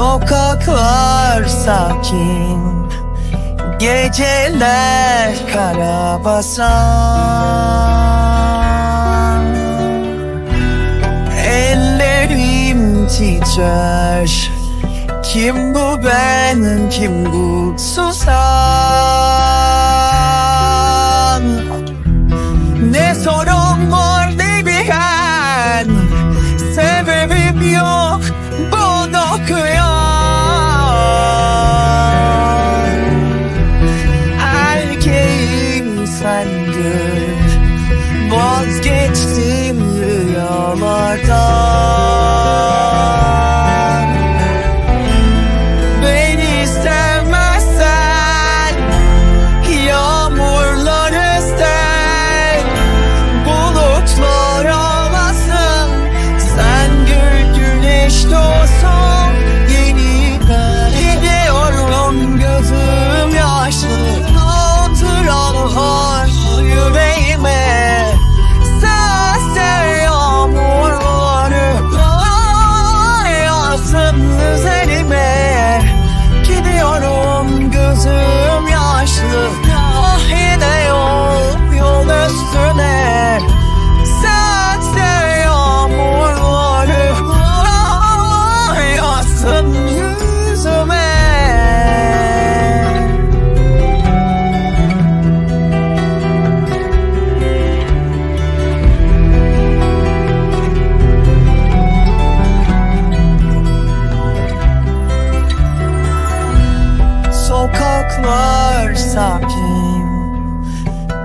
Sokaklar sakin Geceler karabasan. Ellerim titrer Kim bu ben, kim bu susan Ne sorun var ne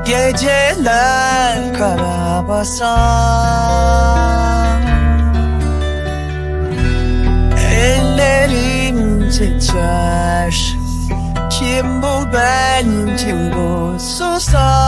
Geceler karabasan Ellerim titrer. Kim bu ben, kim bu susan